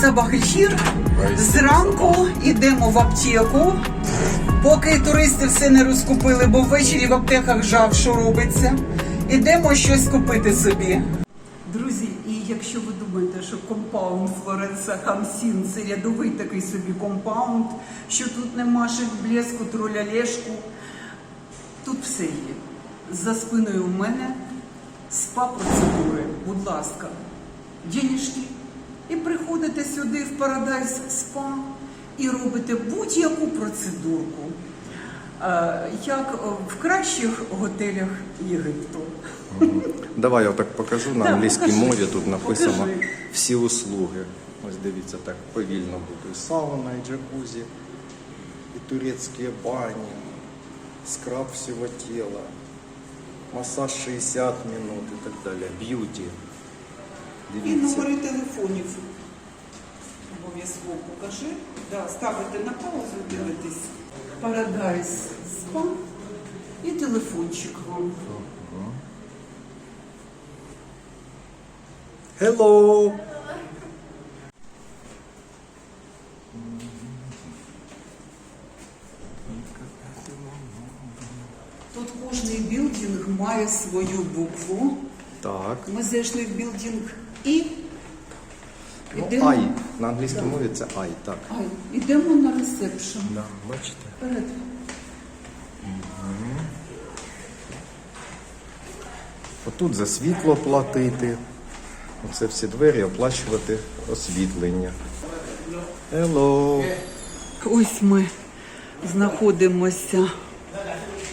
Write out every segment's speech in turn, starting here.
Сабахельхір. Зранку йдемо в аптеку. Поки туристи все не розкупили, бо ввечері в аптеках жав, що робиться. Ідемо щось купити собі. Друзі, і якщо ви думаєте, що компаунд Флоренса Хамсін це рядовий такий собі компаунд, що тут нема шик блеску, троля лешку, тут все є. За спиною в мене спа процедури, будь ласка, денежки. І приходите сюди в Парадайс спа і робите будь-яку процедурку, Е, як в кращих готелях Єгипту. Давай я так покажу на англійській мові. Тут написано Покажи. всі услуги. Ось дивіться, так повільно буде. І сауна, і джакузі, і турецькі бані, скраб всього тіла, масаж 60 минут і так далі. Б'юті. І номери телефонів. Обов'язково покажи. Да, ставите на паузу, дивитесь. Парадайс спа і телефончик вам. Hello! Тут кожний білдинг має свою букву. Так. Ми зайшли в білдинг І. Ну, Ідемо. ай. На англійській мові це ай, так. Ай, ідемо на ресепшн. Да, бачите? Вперед. Отут за світло платити. Оце всі двері оплачувати освітлення. Hello! Ось ми знаходимося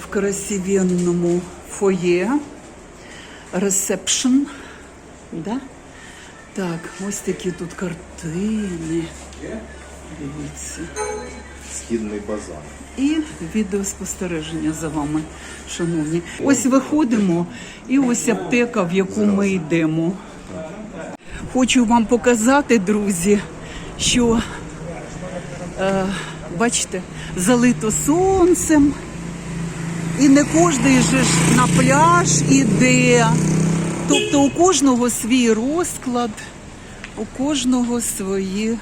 в красивенному фоє. Ресепшн. Да? Так, ось такі тут картини. Дивіться. Східний базар. І відеоспостереження за вами, шановні. Ось виходимо, і ось аптека, в яку ми йдемо. Хочу вам показати, друзі, що е, бачите, залито сонцем. І не кожен же ж на пляж іде. Тобто у кожного свій розклад, у кожного свої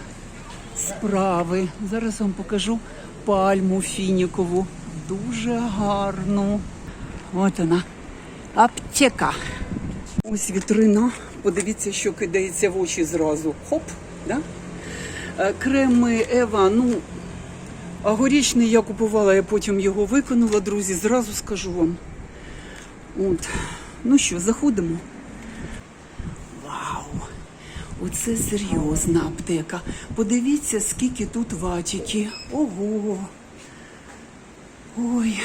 справи. Зараз вам покажу пальму фінікову. Дуже гарну. От вона. Аптека. Ось вітрина. Подивіться, що кидається в очі зразу. Хоп. Да? Е, Креми Ева, ну, горічний я купувала, я потім його виконала, друзі, зразу скажу вам. От. Ну що, заходимо. Оце серйозна аптека. Подивіться, скільки тут ватіки. Ого. Ой,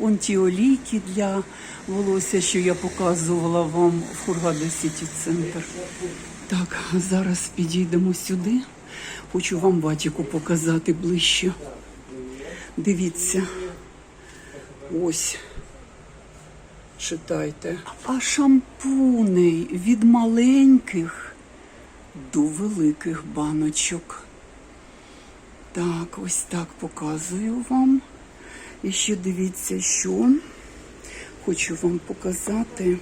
он ті олійки для волосся, що я показувала вам в Хургада Сіті Центр. Так, зараз підійдемо сюди. Хочу вам ватіку показати ближче. Дивіться. Ось. Читайте. А шампуни від маленьких до великих баночок. Так, ось так показую вам. І ще дивіться, що хочу вам показати.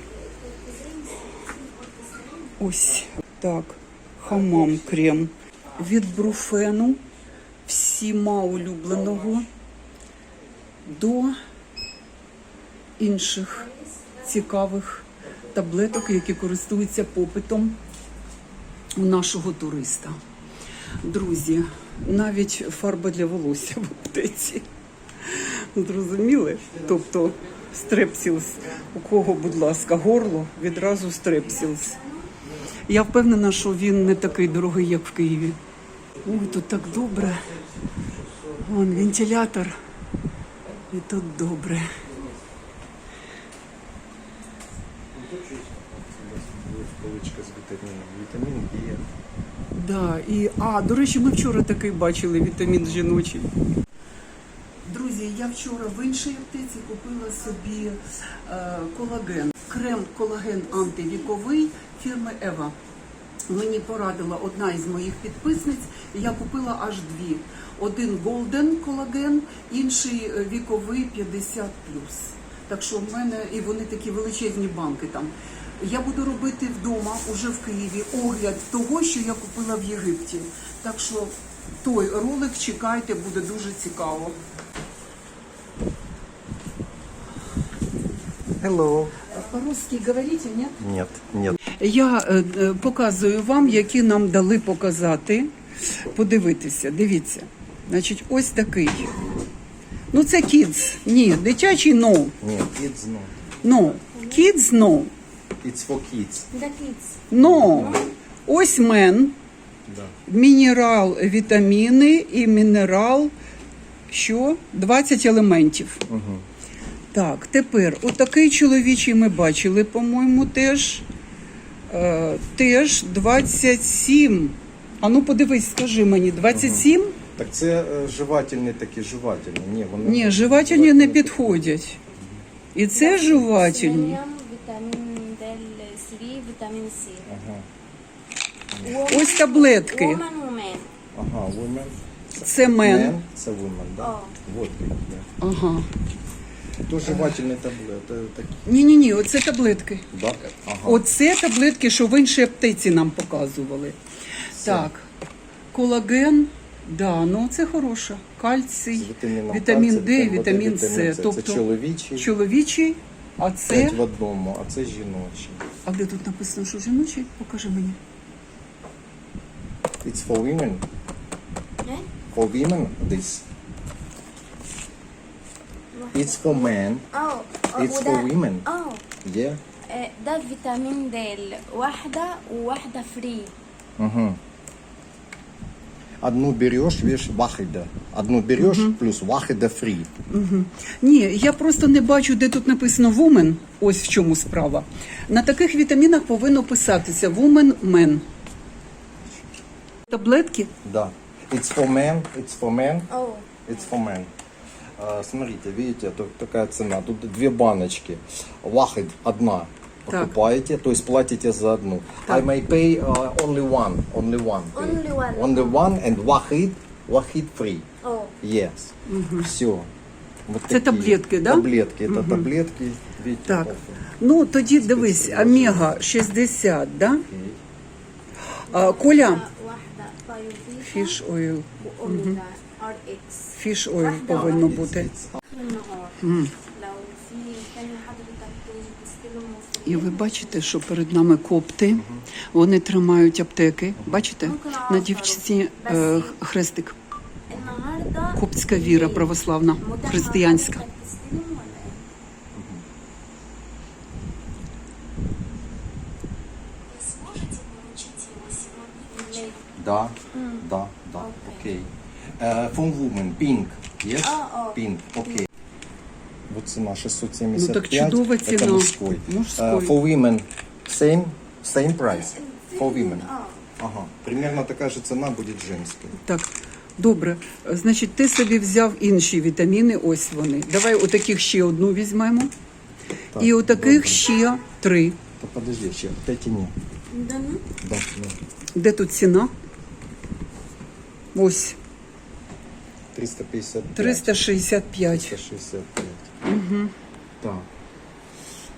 Ось так, хамам крем від бруфену, всіма улюбленого до інших цікавих таблеток, які користуються попитом нашого туриста. Друзі, навіть фарба для волосся в аптеці. Зрозуміли? Тобто стрепсілс. У кого, будь ласка, горло, відразу стрепсілс. Я впевнена, що він не такий дорогий, як в Києві. Ой, тут так добре. Вон вентилятор. І тут добре. Поличка з вітаміном. Вітамін Е. Да, і а, до речі, ми вчора такий бачили вітамін жіночий. Друзі, я вчора в іншій аптеці купила собі е, колаген. Крем колаген антивіковий фірми Ева. Мені порадила одна із моїх підписниць, і я купила аж дві. Один Golden колаген, інший е, віковий 50 Так що в мене і вони такі величезні банки там. Я буду робити вдома, уже в Києві, огляд того, що я купила в Єгипті. Так що той ролик чекайте, буде дуже цікаво. Hello. По-русски говорите, ні? Нет, нет. Я е, е, показую вам, які нам дали показати. Подивитися, дивіться. Значить, ось такий. Ну, це kids. Ні, дитячий no. Нет, kids no. No. Kids no. It's for kids. The kids. No. Ось мен. Да. Мінерал, вітаміни і мінерал. Що? 20 елементів. Угу. Так, тепер отакий чоловічий ми бачили, по-моєму, теж. Е, теж 27. А ну подивись, скажи мені, 27? Так це е, жевательні такі жевательні. Ні, вони Ні, жувательні не підходять. І це жувательні. Selenium, vitamin D3, vitamin C. Ага. Woman, Ось таблетки. woman, woman. Ага, women. Це мен. Це women, да? О. Вот да. Ага. То жевательні таблети такі. Ні-ні-ні, оце таблетки. Да? Ага. Оце таблетки, що в іншій аптеці нам показували. Так, колаген, да, ну це хороше. Кальцій, З вітаміном вітамін кальцій, Д, вітамін вітамін С. вітамін С. Це Тобто чоловічий. чоловічий, а це. П'ять в одному, а це жіночий. А де тут написано, що жіночий? Покажи мені. It's for women. Eh? For women, this. It's for men. Oh, oh, It's وده- for women. Oh, Yeah. آه، ده فيتامين د واحدة وواحدة فري Угу. Одну берешь, видишь, вахида. Одну берешь, плюс вахида free. Ні, я просто не бачу, де тут написано woman. Ось в чому справа. На таких вітамінах повинно писатися woman, men. Таблетки? Да. It's for men, it's for men, Oh, it's for men. А, смотрите, видите, тут такая цена. Тут две баночки. Вахид одна Так. Покупаете, то есть платите за одну. Так. I may pay uh, only one, only one. Only one. Only one and wahid, wahid free. oh. Yes. Все. Вот Це таблетки, да? Таблетки, это таблетки. Видите, Так. как- Ну тоді дивись, омега 60, да? А, Коля, واحدة بايوفيتا фіш ойл. وأوميجا ار اكس Фіш ойл повинно бути. النهار І ви бачите, що перед нами копти, вони тримають аптеки. Бачите? На дівчині е, хрестик. Коптська віра православна, християнська. Да, да, да, окей. Е, фон Вумен, пінк, єс? Пінк, окей Вот цена 675. Ну, так чудовая Это цена. мужской. Мужской. Э, for women, same, same price. For women. А. Ага. Примерно такая же цена будет женской. Так, добре. Значить, ти собі взяв інші вітаміни, ось вони. Давай отаких ще одну візьмемо. Так, І отаких добре. ще три. Да подожди, еще. Вот эти нет. Да ну? Да, да. Де тут ціна? Ось 355. 365. 365. Угу. Так.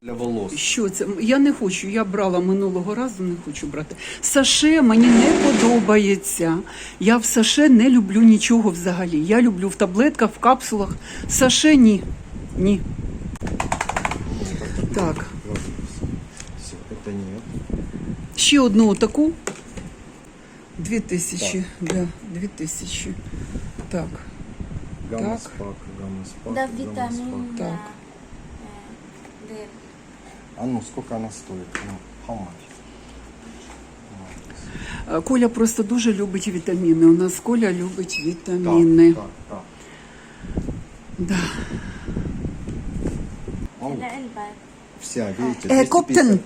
Для волос. Що це? Я не хочу. Я брала минулого разу, не хочу брати. Саше мені не подобається. Я в саше не люблю нічого взагалі. Я люблю в таблетках, в капсулах. Саше ні. Ні. Так. Все, это нет. Ще одну таку. Дві тисячі. Да, дві тисячі. Так. Гамма спак, гамма спак, Да, витамин. Так. А ну сколько она стоит? Ну, how much? Э, Коля просто дуже любить вітаміни. У нас Коля любить вітаміни. Так, так, так. Да, вся, видите, Э, коптен.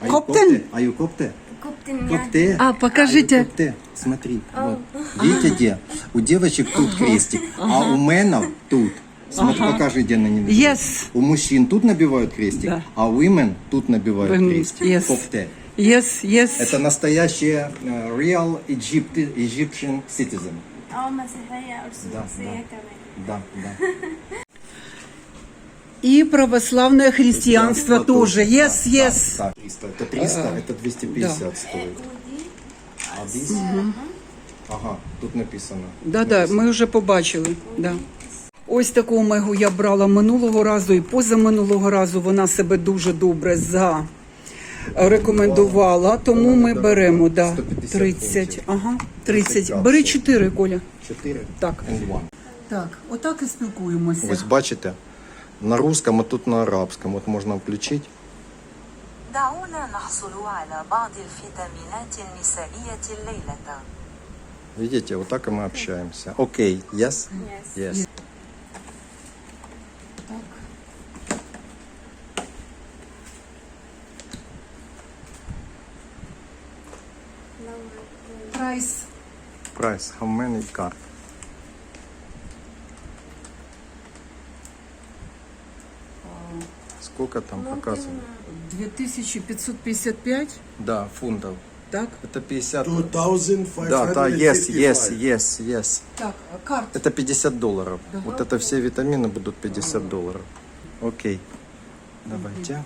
250. Коптен? كوبتن Копте? А, покажите. Аю копте. Смотри, вот. Видите, где? У девочек тут крестик, а у менов тут. Смотри, покажи, где на нем. Yes. У мужчин тут набивают крестик, Да. а у women тут набивают Women, крестик. yes. Копте. Yes, yes. Это настоящие э, real Egypt, Egyptian citizen. اه مسيحية أرثوذكسية كمان Да, да. И православное христианство тоже. Yes, yes. Так, 300. Это 300, это 250 стоит. А здесь? Ага, тут написано. Да, да, ми вже побачили. Да. Ось таку мегу я брала минулого разу і позаминулого разу. Вона себе дуже добре зарекомендувала, тому ми беремо да, 30. Ага, 30. 30 Бери акцій. 4, Коля. 4 Так. Так, отак і спілкуємося. Ось бачите, на русском, а тут на арабском. От можна включити. دعونا نحصل على بعض الفيتامينات النسائية الليلة Видите, вот так и мы общаемся. Окей, yes? Yes. Прайс Price, how many card? Сколько там показывает? 2555, Да, фунтов. так? Это 50. 2,555. Да, да, yes, yes, yes, yes. Так, карт. Это 50 долларов. Вот это все витамины будут 50 долларов. Окей. Давайте.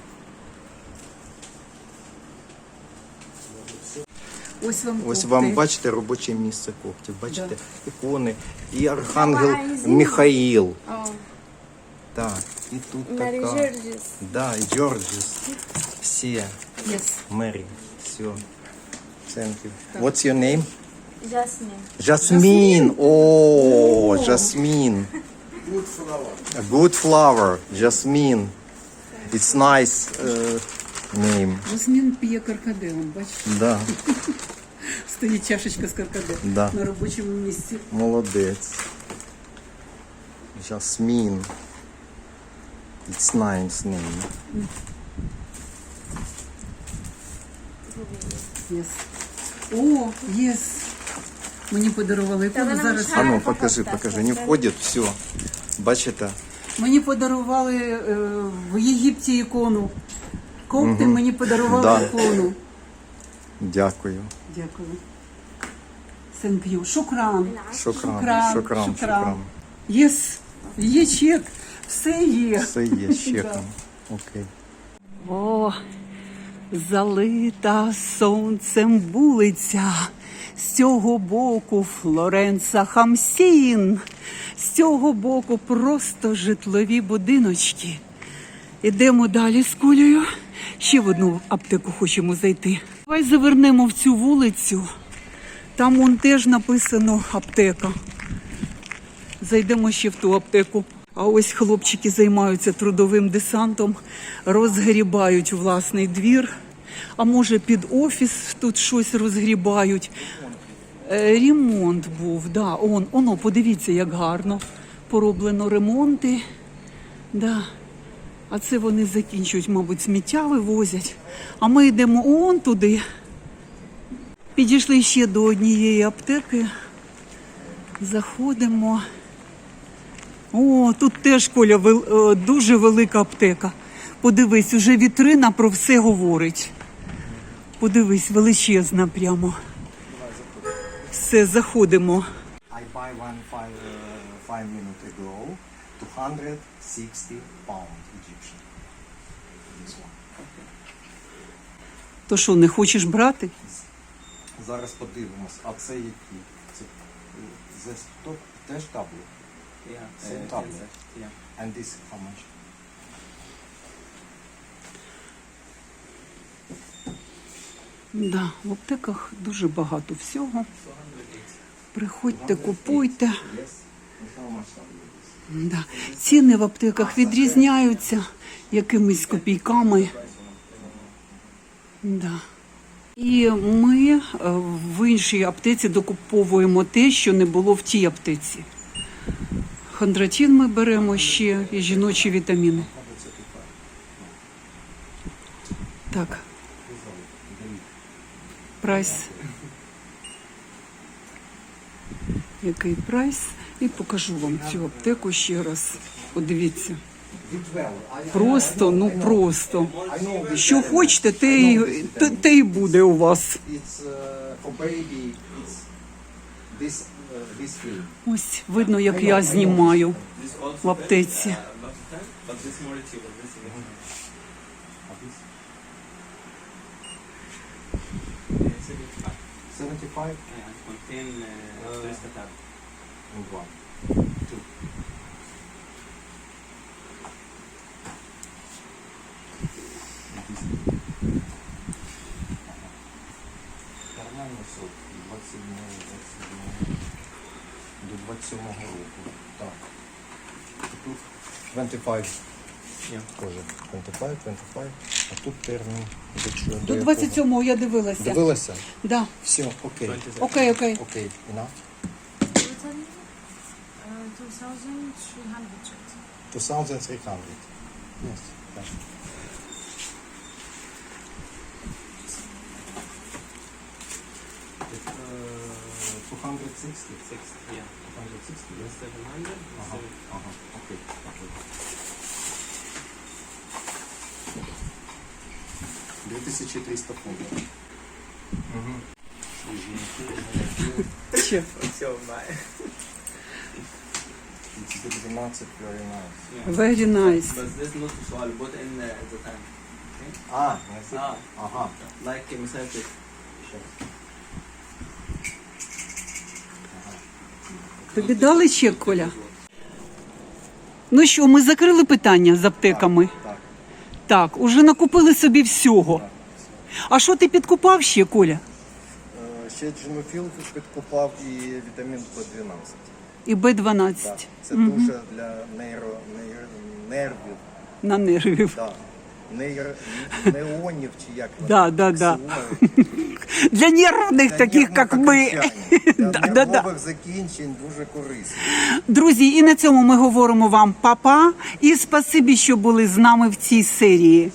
Ось вам Ось кофти. вам бачите робоче місце коптів. Бачите ікони. І архангел Михаїл. Так, И тут Мэри. така. Джорджіс. Да, Джорджіс. Сія. Yes. Мері. Все. Thank you. What's your name? Жасмин. Жасмин. О, Жасмин. Good flower. Жасмин. It's nice uh, name. Жасмин п'є каркаделом, бачите? Да. Стоїть чашечка з каркаделом Да. на робочому місці. Молодець. Жасмин. It's nice name. Yes. О, єс. Мені подарували вона зараз. А ну, покажи, покажи. Не входить, все. Бачите? Мені подарували е, в Єгипті ікону. Копти мені подарували Да. ікону. Дякую. Дякую. Thank you. Шукран. Шокран, шокран, шокран. Єс. Є чек. Все є. Все є з чеком. Окей. О, залита сонцем вулиця. З цього боку Флоренца Хамсін. З цього боку просто житлові будиночки. Ідемо далі з кулею. Ще в одну аптеку хочемо зайти. Давай завернемо в цю вулицю. Там вон теж написано аптека. Зайдемо ще в ту аптеку. А ось хлопчики займаються трудовим десантом, розгрібають власний двір. А може під офіс тут щось розгрібають. Е, Ремонт був, да. Он, оно, подивіться, як гарно пороблено ремонти. Да. А це вони закінчують, мабуть, сміття вивозять. А ми йдемо он туди. Підійшли ще до однієї аптеки. Заходимо. О, тут теж Коля вел- е, дуже велика аптека. Подивись, уже вітрина про все говорить. Подивись, величезна прямо. Все, заходимо. I buy one five, uh, five minutes ago, 260 pound Egyptian. This one. То що, не хочеш брати? Зараз подивимось, а це які? Це це то, теж таблет? Yeah, Same uh, tablet. Yeah. And this how much? Да, в аптеках дуже багато всього. Приходьте, купуйте. Да. Ціни в аптеках відрізняються якимись копійками. Да. І ми е, в іншій аптеці докуповуємо те, що не було в тій аптеці. Хондратін ми беремо ще і жіночі вітаміни. Так. Прайс. Який прайс? І покажу вам цю аптеку ще раз. Подивіться. Просто, ну просто. Що хочете, те й, те, те й буде у вас. Uh, uh. Ось видно, як я знімаю в аптеці. time, but this more achievable. This is uh, 75 and contain uh, 300 tab. and 1. Two. Карманний сок 27 до 27 року. Так. Тут 25. Yeah. Тоже 25, 25. А тут термін до? До якого? 27-го я дивилася. Дивилася? Да. Все, окей. 27. Окей, окей. Окей, enough. Total uh, 2,300 2300. Yes. 260. Six. Yeah. 260, This yes? 700. Ага, Seven. ага, окей. окей. 2300 фунтів. Ще. So bye. It's 12, very nice. Yeah. Very nice. But this not so I'll put in uh, the time. А, не Ah, Ага. like uh, مثال this. Тобі дали чек, Коля? Ну що, ми закрили питання з аптеками? Так. Так, уже накупили собі всього. А що ти підкупав ще, Коля? Е, Ще джинофіл підкупав і вітамін Б12. І Б12 Так. Це дуже для нейро, нейро, нервів, на нервів. да. Нейро, неонів чи як Да, да, да. Для нервних, Для таких як ми. Для Да, да, да. закінчень дуже корисно. Друзі, і на цьому ми говоримо вам па-па і спасибі, що були з нами в цій серії.